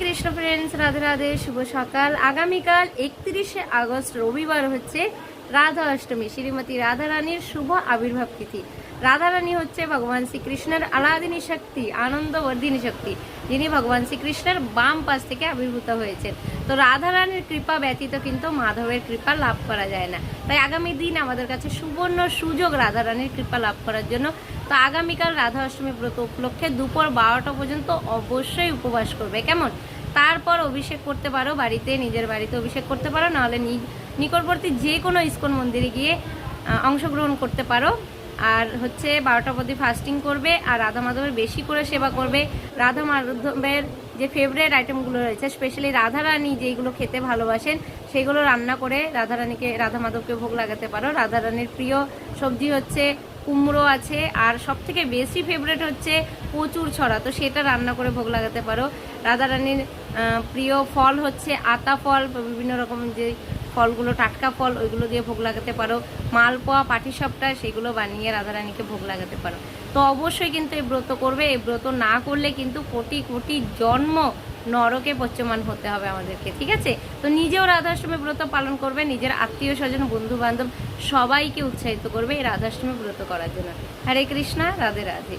Krishna friends Radhe Radhe, শুভ সকাল। আগামীকাল একত্রিশে আগস্ট রবিবার হচ্ছে রাধা অষ্টমী, শ্রীমতী রাধা রানীর শুভ আবির্ভাব তিথি। রাধা রানী হচ্ছে ভগবান শ্রীকৃষ্ণের আলাদিনী শক্তি, আনন্দবর্ধিনী শক্তি, যিনি ভগবান শ্রীকৃষ্ণের বাম পাশ থেকে আবির্ভূত হয়েছেন। তো রাধারানীর কৃপা ব্যতীত কিন্তু মাধবের কৃপা লাভ করা যায় না। তাই আগামী দিন আমাদের কাছে সুবর্ণ সুযোগ রাধারানীর কৃপা লাভ করার জন্য। তো আগামীকাল রাধা অষ্টমী ব্রত উপলক্ষে দুপুর বারোটা পর্যন্ত অবশ্যই উপবাস করবে, কেমন? তারপর অভিষেক করতে পারো বাড়িতে, নিজের বাড়িতে অভিষেক করতে পারো, নাহলে নিকটবর্তী যে কোনো ইস্কন মন্দিরে গিয়ে অংশগ্রহণ করতে পারো। আর হচ্ছে বারোটা অবধি ফাস্টিং করবে আর রাধা মাধবের বেশি করে সেবা করবে। রাধা মাধবের যে ফেভারেট আইটেমগুলো রয়েছে স্পেশালি রাধা রানী যেগুলো খেতে ভালোবাসেন, সেগুলো রান্না করে রাধা রানীকে, রাধা মাধবকে ভোগ লাগাতে পারো। রাধা রানীর প্রিয় সবজি হচ্ছে কুমড়ো আছে আর সব থেকে বেশি ফেভারেট হচ্ছে প্রচুর ছড়া, তো সেটা রান্না করে ভোগ লাগাতে পারো। রাধা রানীর প্রিয় ফল হচ্ছে আতা ফল, বিভিন্ন রকম যে ফলগুলো, টাটকা ফল, ওইগুলো দিয়ে ভোগ লাগাতে পারো। মালপোয়া, পাটিসাপটা, সেগুলো বানিয়ে রাধারানীকে ভোগ লাগাতে পারো। তো অবশ্যই কিন্তু এই ব্রত করবে। এই ব্রত না করলে কিন্তু কোটি কোটি জন্ম নরকে পচ্যমান হতে হবে আমাদেরকে, ঠিক আছে? তো নিজেও রাধাষ্টমী ব্রত পালন করবে, নিজের আত্মীয় স্বজন বন্ধু বান্ধব সবাইকে উৎসাহিত করবে এই রাধাষ্টমী ব্রত করার জন্য। হরে কৃষ্ণা, রাধে রাধে।